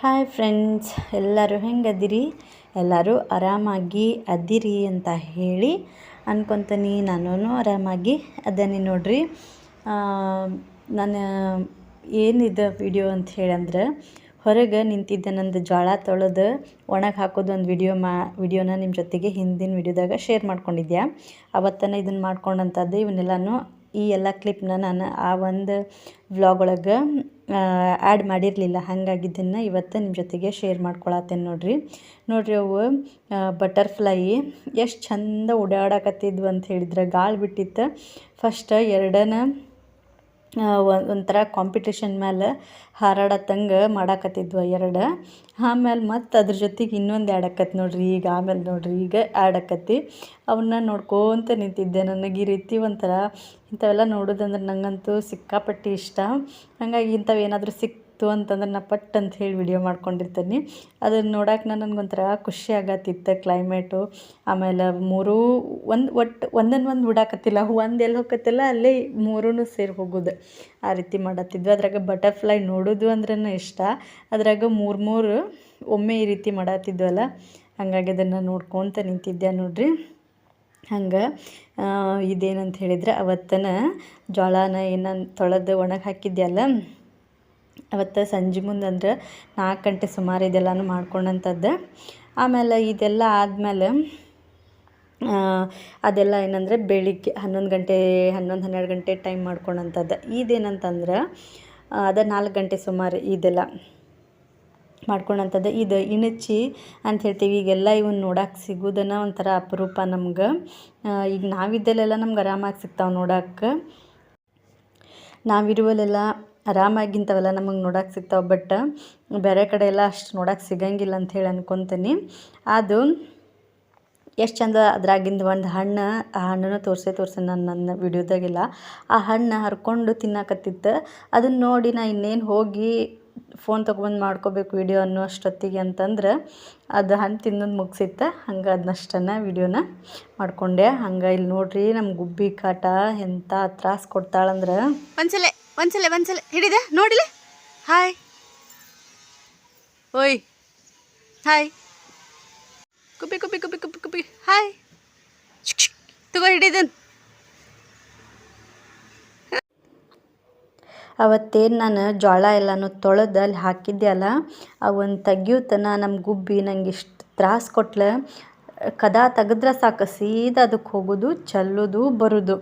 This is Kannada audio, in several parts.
ಹಾಯ್ ಫ್ರೆಂಡ್ಸ್ ಎಲ್ಲರೂ ಹೆಂಗದಿರಿ? ಎಲ್ಲರೂ ಆರಾಮಾಗಿ ಅದಿರಿ ಅಂತ ಹೇಳಿ ಅನ್ಕೊತೀನಿ. ನಾನು ಆರಾಮಾಗಿ ಅದನ್ನೇ ನೋಡ್ರಿ. ನಾನು ಏನಿದೆ ವಿಡಿಯೋ ಅಂತ ಹೇಳಂದ್ರೆ, ಹೊರಗೆ ನಿಂತಿದ್ದೆ ನಂದು ಜೋಳ ತೊಳೆದು ಒಣಗಿ ಹಾಕೋದು ಒಂದು ವಿಡಿಯೋ ಮಾ ವಿಡಿಯೋನ ನಿಮ್ಮ ಜೊತೆಗೆ ಹಿಂದಿನ ವಿಡಿಯೋದಾಗ ಶೇರ್ ಮಾಡ್ಕೊಂಡಿದ್ದೆ ಅವತ್ತನ ಇದನ್ನು ಮಾಡ್ಕೊಂಡಂಥದ್ದು ಇವನ್ನೆಲ್ಲನೂ ಈ ಎಲ್ಲ ಕ್ಲಿಪ್ನ ನಾನು ಆ ಒಂದು ವ್ಲಾಗ್ ಒಳಗೆ ಆ್ಯಡ್ ಮಾಡಿರಲಿಲ್ಲ. ಹಾಗಾಗಿ ಇದನ್ನು ಇವತ್ತು ನಿಮ್ಮ ಜೊತೆಗೆ ಶೇರ್ ಮಾಡ್ಕೊಳತ್ತೇನೆ ನೋಡಿರಿ. ನೋಡ್ರಿ ಅವು ಬಟರ್ಫ್ಲೈ ಎಷ್ಟು ಚಂದ ಓಡಾಡಕತ್ತಿದ್ವು ಅಂತ ಹೇಳಿದ್ರೆ ಗಾಳಿ ಬಿಟ್ಟಿತ್ತು. ಫಸ್ಟ್ ಎರಡನ ಒಂಥರ ಕಾಂಪಿಟೇಷನ್ ಮೇಲೆ ಹಾರಾಡತ್ತಂಗೆ ಮಾಡಾಕತ್ತಿದ್ವು ಎರಡು. ಆಮೇಲೆ ಮತ್ತು ಅದ್ರ ಜೊತೆಗೆ ಇನ್ನೊಂದು ಆ್ಯಡ್ ಆಕತಿ ನೋಡ್ರಿ, ಈಗ ಆಮೇಲೆ ನೋಡ್ರಿ, ಈಗ ಆ್ಯಡ್ ಆಕತಿ ಅವನ್ನ ನೋಡ್ಕೊತ ನಿಂತಿದ್ದೆ ನನಗೆ ಈ ರೀತಿ ಒಂಥರ ಇಂಥವೆಲ್ಲ ನೋಡೋದಂದ್ರೆ ನನಗಂತೂ ಸಿಕ್ಕಾಪಟ್ಟಿ ಇಷ್ಟ. ಹಾಗಾಗಿ ಇಂಥವು ಏನಾದರೂ ಸಿಕ್ತು ಅಂತಂದ್ರೆ ನಾ ಪಟ್ ಅಂತ ಹೇಳಿ ವಿಡಿಯೋ ಮಾಡ್ಕೊಂಡಿರ್ತೀನಿ. ಅದನ್ನು ನೋಡಕ್ಕೆ ನನಗೊಂಥರ ಖುಷಿ ಆಗತ್ತಿತ್ತು ಕ್ಲೈಮೇಟು ಆಮೇಲೆ ಮೂರೂ ಒಂದು ಒಟ್ಟು ಒಂದನ್ನು ಒಂದು ಬಿಡಾಕತ್ತಿಲ್ಲ, ಒಂದು ಎಲ್ಲಿ ಹೋಗತ್ತಿಲ್ಲ ಅಲ್ಲೇ ಮೂರೂ ಸೇರಿ ಹೋಗೋದು ಆ ರೀತಿ ಮಾಡತ್ತಿದ್ವಿ. ಅದ್ರಾಗ ಬಟರ್ಫ್ಲೈ ನೋಡೋದು ಅಂದ್ರೂ ಇಷ್ಟ. ಅದ್ರಾಗ ಮೂರು ಮೂರು ಒಮ್ಮೆ ಈ ರೀತಿ ಮಾಡತ್ತಿದ್ವಲ್ಲ, ಹಾಗಾಗಿ ಅದನ್ನು ನೋಡ್ಕೊತ ನಿಂತಿದ್ದೆ ನೋಡ್ರಿ. ಹಂಗೆ ಇದೇನಂತ ಹೇಳಿದ್ರೆ ಅವತ್ತನ ಜೋಳನ ಏನಂತ ತೊಳೆದು ಒಣಗಿ ಹಾಕಿದ್ದೆ ಅಲ್ಲ ಅವತ್ತು ಸಂಜೆ ಮುಂದೆ ಅಂದ್ರೆ ನಾಲ್ಕು ಗಂಟೆ ಸುಮಾರು ಇದೆಲ್ಲನೂ ಮಾಡ್ಕೊಂಡಂಥದ್ದು. ಆಮೇಲೆ ಇದೆಲ್ಲ ಆದಮೇಲೆ ಅದೆಲ್ಲ ಏನಂದರೆ ಬೆಳಿಗ್ಗೆ ಹನ್ನೊಂದು ಗಂಟೆ, ಹನ್ನೊಂದು ಹನ್ನೆರಡು ಗಂಟೆ ಟೈಮ್ ಮಾಡ್ಕೊಂಡಂಥದ್ದು. ಇದೇನಂತಂದ್ರೆ ಅದ ನಾಲ್ಕು ಗಂಟೆ ಸುಮಾರು ಇದೆಲ್ಲ ಮಾಡ್ಕೊಂಡಂಥದ್ದು. ಇದು ಇಣಚಿ ಅಂತ ಹೇಳ್ತೀವಿ. ಈಗೆಲ್ಲ ಇವನ್ನ ನೋಡಕ್ಕೆ ಸಿಗೋದನ್ನ ಒಂಥರ ಅಪರೂಪ ನಮ್ಗೆ. ಈಗ ನಾವಿದ್ದಲ್ಲೆಲ್ಲ ನಮ್ಗೆ ಆರಾಮಾಗಿ ಸಿಗ್ತಾವೆ ನೋಡಕ್ಕೆ ನಾವಿರುವಲ್ಲೆಲ್ಲ ಆರಾಮಾಗಿ ಇಂಥವೆಲ್ಲ ನಮಗೆ ನೋಡಕ್ಕೆ ಸಿಗ್ತಾವೆ, ಬಟ್ ಬೇರೆ ಕಡೆ ಎಲ್ಲ ಅಷ್ಟು ನೋಡಕ್ಕೆ ಸಿಗಂಗಿಲ್ಲ ಅಂಥೇಳಿ ಅನ್ಕೊತೀನಿ. ಅದು ಎಷ್ಟು ಚಂದ ಅದ್ರಾಗಿಂದ ಒಂದು ಹಣ್ಣು, ಆ ಹಣ್ಣನ್ನು ತೋರಿಸೇ ತೋರಿಸಿ ನಾನು ನನ್ನ ವಿಡಿಯೋದಾಗೆಲ್ಲ. ಆ ಹಣ್ಣು ಹರ್ಕೊಂಡು ತಿನ್ನಕತ್ತಿತ್ತು ಅದನ್ನು ನೋಡಿ ನಾ ಇನ್ನೇನು ಹೋಗಿ ಫೋನ್ ತೊಗೊಬಂದು ಮಾಡ್ಕೋಬೇಕು ವಿಡಿಯೋ ಅನ್ನೋ ಅಷ್ಟೊತ್ತಿಗೆ ಅಂತಂದ್ರೆ ಅದು ಹಣ್ಣು ತಿನ್ನೋದು ಮುಗಿಸಿತ್ತು. ಹಂಗೆ ಅದನ್ನಷ್ಟನ್ನು ವಿಡಿಯೋನ ಮಾಡ್ಕೊಂಡೆ. ಹಂಗೆ ಇಲ್ಲಿ ನೋಡ್ರಿ ನಮ್ಮ ಗುಬ್ಬಿ ಕಾಟ ಎಂಥ ತ್ರಾಸ ಕೊಡ್ತಾಳಂದ್ರೆ ಒಂದ್ಸಲ ಒಂದ್ಸಲ ಒಂದ್ಸಲ. ಹಿಡಿದ? ನೋಡಿಲಿ ಹಾಯ್ ಓಯ್. ಹಾಯ್ ಕುಪಿ ಕುಪಿ ಕುಪಿ ಕುಪಿ ಕುಪಿ ಹಾಯ್ ತಗೋ ಹಿಡಿದನ್ ಅವತ್ತೇನು ನಾನು ಜೋಳ ಎಲ್ಲನೂ ತೊಳೆದು ಅಲ್ಲಿ ಹಾಕಿದ್ದೆ ಅಲ್ಲ ಅವನ್ನ ತೆಗಿಯೋತನ ನಮ್ಮ ಗುಬ್ಬಿ ನಂಗೆ ಇಷ್ಟು ತ್ರಾಸು ಕೊಟ್ಲ. ಕದ ತೆಗೆದ್ರೆ ಸಾಕು, ಸೀದಾ ಅದಕ್ಕೆ ಹೋಗೋದು, ಚೆಲ್ಲೋದು, ಬರೋದು.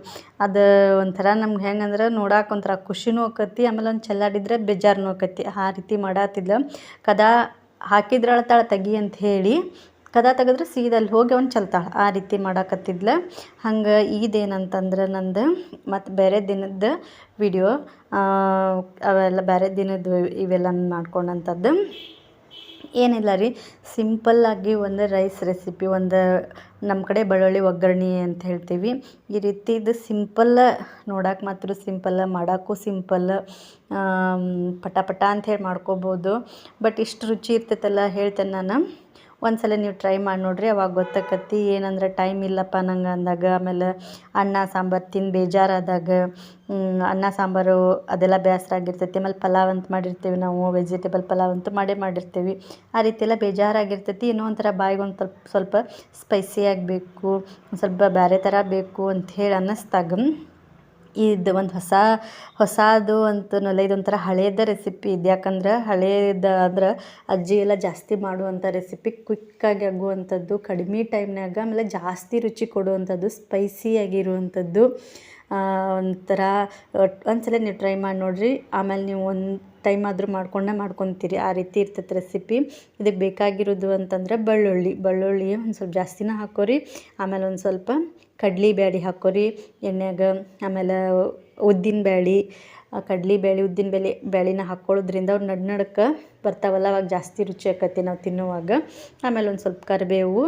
ಅದು ಒಂಥರ ನಮ್ಗೆ ಹೆಂಗಂದ್ರೆ ನೋಡಕ್ಕೆ ಒಂಥರ ಖುಷಿನೂ ಆಕತಿ, ಆಮೇಲೆ ಒಂದು ಚೆಲ್ಲಾಡಿದ್ರೆ ಬೇಜಾರನೂ ಆಕತಿ. ಆ ರೀತಿ ಮಾಡಾತಿದ್ಲು. ಕದ ಹಾಕಿದ್ರೆ ಅಳ್ತಾಳೆ ತೆಗಿ ಅಂತ ಹೇಳಿ, ಕದ ತೆಗೆದ್ರೆ ಸೀದಲ್ಲಿ ಹೋಗಿ ಅವ್ನು ಚೆಲ್ತಾಳೆ. ಆ ರೀತಿ ಮಾಡಾಕತ್ತಿದ್ಲು. ಹಂಗೆ ಇದೇನಂತಂದ್ರೆ ನಂದು ಮತ್ತು ಬೇರೆ ದಿನದ ವಿಡಿಯೋ ಅವೆಲ್ಲ ಬೇರೆ ದಿನದ ಇವೆಲ್ಲ ಮಾಡ್ಕೊಂಡಂಥದ್ದು ಏನಿಲ್ಲ ರೀ. ಸಿಂಪಲ್ಲಾಗಿ ಒಂದು ರೈಸ್ ರೆಸಿಪಿ ಒಂದು ನಮ್ಮ ಕಡೆ ಬೆಳ್ಳುಳ್ಳಿ ಒಗ್ಗರಣೆ ಅಂತ ಹೇಳ್ತೀವಿ. ಈ ರೀತಿ ಇದು ಸಿಂಪಲ್ಲ ನೋಡಕ್ಕೆ ಮಾತ್ರ ಸಿಂಪಲ್ಲ ಮಾಡೋಕ್ಕೂ ಸಿಂಪಲ್ ಪಟ ಪಟ ಹೇಳಿ ಮಾಡ್ಕೋಬೋದು. ಬಟ್ ಇಷ್ಟು ರುಚಿ ಇರ್ತೈತಲ್ಲ ಹೇಳ್ತೇನೆ ನಾನು. ಒಂದ್ಸಲ ನೀವು ಟ್ರೈ ಮಾಡಿ ನೋಡ್ರಿ, ಅವಾಗ ಗೊತ್ತಾಕತಿ ಏನಂದ್ರೆ ಟೈಮ್ ಇಲ್ಲಪ್ಪ ನಂಗೆ ಅಂದಾಗ, ಆಮೇಲೆ ಅನ್ನ, ಸಾಂಬಾರು ತಿಂದು ಬೇಜಾರಾದಾಗ ಅನ್ನ, ಸಾಂಬಾರು ಅದೆಲ್ಲ ಬೇಸರ ಆಗಿರ್ತೈತಿ, ಆಮೇಲೆ ಪಲಾವ್ ಅಂತ ಮಾಡಿರ್ತೀವಿ ನಾವು ವೆಜಿಟೇಬಲ್ ಪಲಾವ್ ಅಂತೂ ಮಾಡೇ ಮಾಡಿರ್ತೀವಿ. ಆ ರೀತಿ ಎಲ್ಲ ಬೇಜಾರಾಗಿರ್ತೈತಿ ಏನೋ ಒಂಥರ ಬಾಯಿಗೆ ಒಂದು ಸ್ವಲ್ಪ ಸ್ವಲ್ಪ ಸ್ಪೈಸಿ ಆಗಬೇಕು, ಒಂದು ಸ್ವಲ್ಪ ಬೇರೆ ಥರ ಬೇಕು ಅಂಥೇಳಿ ಅನ್ನಿಸ್ದಾಗ ಇದು ಒಂದು ಹೊಸ, ಹೊಸದು ಅಂತನಲ್ಲ ಇದೊಂಥರ ಹಳೇದ ರೆಸಿಪಿ ಇದು. ಯಾಕಂದ್ರೆ ಹಳೇದು ಅಂದ್ರೆ ಅಜ್ಜಿ ಎಲ್ಲ ಜಾಸ್ತಿ ಮಾಡುವಂಥ ರೆಸಿಪಿ ಕ್ವಿಕ್ಕಾಗಿ ಆಗುವಂಥದ್ದು ಕಡಿಮೆ ಟೈಮ್ನಾಗ ಆಮೇಲೆ ಜಾಸ್ತಿ ರುಚಿ ಕೊಡುವಂಥದ್ದು ಸ್ಪೈಸಿಯಾಗಿರುವಂಥದ್ದು ಒಂಥರ ಒಂದ್ಸಲ ನೀವು ಟ್ರೈ ಮಾಡಿ ನೋಡಿರಿ. ಆಮೇಲೆ ನೀವು ಒಂದು ಟೈಮ್ ಆದರೂ ಮಾಡ್ಕೊಂಡೇ ಮಾಡ್ಕೊತೀರಿ. ಆ ರೀತಿ ಇರ್ತೈತೆ ರೆಸಿಪಿ ಇದಕ್ಕೆ ಬೇಕಾಗಿರೋದು ಅಂತಂದ್ರೆ ಬೆಳ್ಳುಳ್ಳಿ. ಬೆಳ್ಳುಳ್ಳಿ ಒಂದು ಸ್ವಲ್ಪ ಜಾಸ್ತಿನೇ ಹಾಕೋರಿ. ಆಮೇಲೆ ಒಂದು ಸ್ವಲ್ಪ ಕಡ್ಲೆ ಬ್ಯಾಳಿ ಹಾಕೋರಿ. ಎಣ್ಣೆಗೆ ಆಮೇಲೆ ಉದ್ದಿನ ಬ್ಯಾಳೆ ಕಡ್ಲೆ ಬೇಳೆ, ಉದ್ದಿನ ಬೇಲೆ ಬ್ಯಾಳಿನ ಹಾಕ್ಕೊಳ್ಳೋದ್ರಿಂದ ಅವ್ರು ನಡ್ ನಡಕ್ಕೆ ಬರ್ತಾವಲ್ಲ, ಅವಾಗ ಜಾಸ್ತಿ ರುಚಿ ಆಕತಿ ನಾವು ತಿನ್ನುವಾಗ. ಆಮೇಲೆ ಒಂದು ಸ್ವಲ್ಪ ಕರಿಬೇವು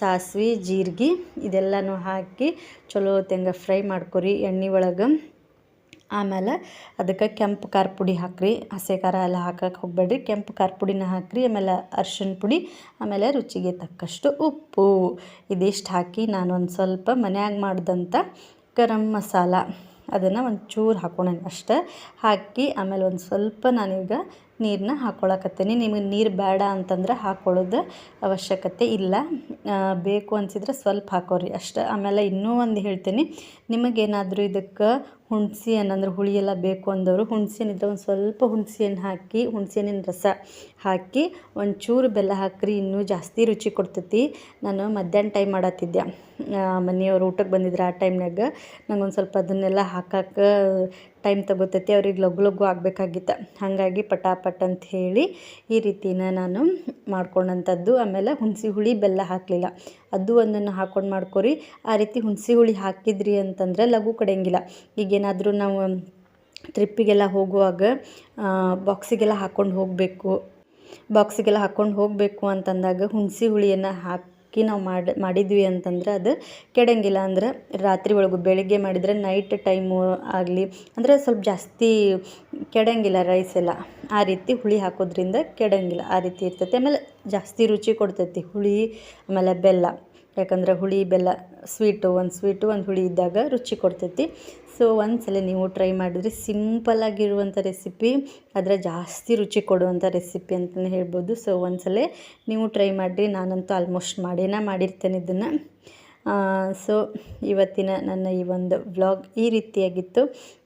ಸಾಸ್ವೆ, ಜೀರಿಗೆ ಇದೆಲ್ಲನೂ ಹಾಕಿ ಚಲೋ ತೆಂಗ ಫ್ರೈ ಮಾಡ್ಕೊರಿ ಎಣ್ಣೆ ಒಳಗೆ. ಆಮೇಲೆ ಅದಕ್ಕೆ ಕೆಂಪು ಖಾರ ಪುಡಿ ಹಾಕ್ರಿ. ಹಸೆ ಖಾರ ಎಲ್ಲ ಹಾಕಕ್ಕೆ ಹೋಗಬೇಡ್ರಿ. ಕೆಂಪು ಖಾರ ಪುಡಿನ ಹಾಕಿರಿ, ಆಮೇಲೆ ಅರ್ಶಿಣ ಪುಡಿ, ಆಮೇಲೆ ರುಚಿಗೆ ತಕ್ಕಷ್ಟು ಉಪ್ಪು. ಇದಿಷ್ಟು ಹಾಕಿ ನಾನು ಒಂದು ಸ್ವಲ್ಪ ಮನ್ಯಾಗ ಮಾಡಿದಂಥ ಗರಂ ಮಸಾಲ. ಅದನ್ನು ಒಂಚೂರು ಹಾಕ್ಕೊಳ್ಳೋಣ ಅಷ್ಟೇ. ಹಾಕಿ ಆಮೇಲೆ ಒಂದು ಸ್ವಲ್ಪ ನಾನೀಗ ನೀರನ್ನ ಹಾಕ್ಕೊಳಕತ್ತೀನಿ ನಿಮಗೆ ನೀರು ಬೇಡ ಅಂತಂದ್ರೆ ಹಾಕ್ಕೊಳ್ಳೋದು ಅವಶ್ಯಕತೆ ಇಲ್ಲ. ಬೇಕು ಅನಿಸಿದ್ರೆ ಸ್ವಲ್ಪ ಹಾಕೋರಿ. ಅಷ್ಟೇ, ಆಮೇಲೆ ಇನ್ನೂ ಒಂದು ಹೇಳ್ತೀನಿ. ನಿಮಗೇನಾದರೂ ಇದಕ್ಕೆ ಹುಣಸೆ ಅಂದ್ರೆ ಹುಳಿ ಎಲ್ಲ ಬೇಕು ಅಂದವರು, ಹುಣ್ಸೆ ಹಣ್ಣಿದ್ರೆ ಒಂದು ಸ್ವಲ್ಪ ಹುಣ್ಸೆ ಹಣ್ಣು ಹಾಕಿ, ಹುಣ್ಸೆ ರಸ ಹಾಕಿ ಒಂಚೂರು ಬೆಲ್ಲ ಹಾಕ್ರಿ, ಇನ್ನೂ ಜಾಸ್ತಿ ರುಚಿ ಕೊಡ್ತೈತಿ. ನಾನು ಮಧ್ಯಾಹ್ನ ಟೈಮ್ ಮಾಡತ್ತಿದ್ದೆ ಮನೆಯವರು ಮನೆಯವ್ರು ಊಟಕ್ಕೆ ಬಂದಿದ್ರು ಆ ಟೈಮ್ನಾಗ ನಂಗೆ ಒಂದು ಸ್ವಲ್ಪ ಅದನ್ನೆಲ್ಲ ಹಾಕಕ್ಕೆ ಟೈಮ್ ತಗೋತೈತಿ ಅವ್ರಿಗೆ ಲಘು ಲಘು ಆಗಬೇಕಾಗಿತ್ತು. ಹಾಗಾಗಿ ಪಟಾಪಟ್ ಅಂತ ಹೇಳಿ ಈ ರೀತಿನ ನಾನು ಮಾಡ್ಕೊಂಡಂಥದ್ದು. ಆಮೇಲೆ ಹುಣಸೆ ಹುಳಿ ಬೆಲ್ಲ ಹಾಕಲಿಲ್ಲ. ಅದು ಒಂದನ್ನು ಹಾಕ್ಕೊಂಡು ಮಾಡ್ಕೊರಿ. ಆ ರೀತಿ ಹುಣಸೆ ಹುಳಿ ಹಾಕಿದ್ರಿ ಅಂತಂದ್ರೆ ಲಘು ಕಡೆಯಂಗಿಲ್ಲ ಈಗೇನಾದರೂ ನಾವು ಟ್ರಿಪ್ಪಿಗೆಲ್ಲ ಹೋಗುವಾಗ ಬಾಕ್ಸಿಗೆಲ್ಲ ಹಾಕ್ಕೊಂಡು ಹೋಗಬೇಕು. ಬಾಕ್ಸಿಗೆಲ್ಲ ಹಾಕ್ಕೊಂಡು ಹೋಗಬೇಕು ಅಂತಂದಾಗ ಹುಣಸೆ ಹುಳಿಯನ್ನು ಹಾಕಿ ನಾವು ಮಾಡಿ, ಮಾಡಿದ್ವಿ ಅಂತಂದ್ರೆ ಅದು ಕೆಡಂಗಿಲ್ಲ. ಅಂದ್ರೆ ರಾತ್ರಿ ಒಳಗು ಬೆಳಿಗ್ಗೆ ಮಾಡಿದರೆ ನೈಟ್ ಟೈಮು ಆಗಲಿ, ಅಂದರೆ ಸ್ವಲ್ಪ ಜಾಸ್ತಿ ಕೆಡಂಗಿಲ್ಲ ರೈಸ್ ಎಲ್ಲ. ಆ ರೀತಿ ಹುಳಿ ಹಾಕೋದ್ರಿಂದ ಕೆಡಂಗಿಲ್ಲ. ಆ ರೀತಿ ಇರ್ತೈತಿ. ಆಮೇಲೆ ಜಾಸ್ತಿ ರುಚಿ ಕೊಡ್ತೈತಿ ಹುಳಿ, ಆಮೇಲೆ ಬೆಲ್ಲ. ಯಾಕಂದ್ರೆ ಹುಳಿ, ಬೆಲ್ಲ ಸ್ವೀಟು ಒಂದು ಸ್ವೀಟು ಒಂದು ಹುಳಿ ಇದ್ದಾಗ ರುಚಿ ಕೊಡ್ತೈತಿ. ಸೊ ಒಂದ್ಸಲ ನೀವು ಟ್ರೈ ಮಾಡಿದ್ರೆ ಸಿಂಪಲ್ ಆಗಿರುವಂಥ ರೆಸಿಪಿ ಅದರ ಜಾಸ್ತಿ ರುಚಿ ಕೊಡುವಂಥ ರೆಸಿಪಿ ಅಂತಲೇ ಹೇಳ್ಬೋದು. ಸೊ ಒಂದ್ಸಲ ನೀವು ಟ್ರೈ ಮಾಡಿರಿ, ನಾನಂತೂ ಆಲ್ಮೋಸ್ಟ್ ಮಾಡೇನ ಮಾಡಿರ್ತೇನೆ ಇದನ್ನು. ಸೊ ಇವತ್ತಿನ ನನ್ನ ಈ ಒಂದು ವ್ಲಾಗ್ ಈ ರೀತಿಯಾಗಿತ್ತು.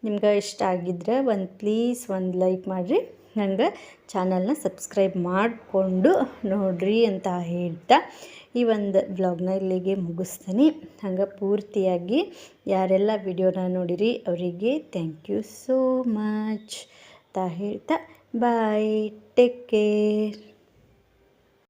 ನಿಮ್ಗೆ ಇಷ್ಟ ಆಗಿದ್ರೆ ಒಂದು ಪ್ಲೀಸ್ ಒಂದು ಲೈಕ್ ಮಾಡಿರಿ. ನನಗೆ ಚಾನಲ್ನ ಸಬ್ಸ್ಕ್ರೈಬ್ ಮಾಡಿಕೊಂಡು ನೋಡ್ರಿ ಅಂತ ಹೇಳ್ತಾ ಈ ಒಂದು ವ್ಲಾಗ್ನ ಇಲ್ಲಿಗೆ ಮುಗಿಸ್ತೀನಿ. ಹಂಗೆ ಪೂರ್ತಿಯಾಗಿ ಯಾರೆಲ್ಲ ವಿಡಿಯೋನ ನೋಡಿರಿ ಅವರಿಗೆ ಥ್ಯಾಂಕ್ ಯು ಸೋ ಮಚ್ ತಾ ಹೇಳ್ತಾ ಬಾಯ್ ಟೇಕ್ ಕೇರ್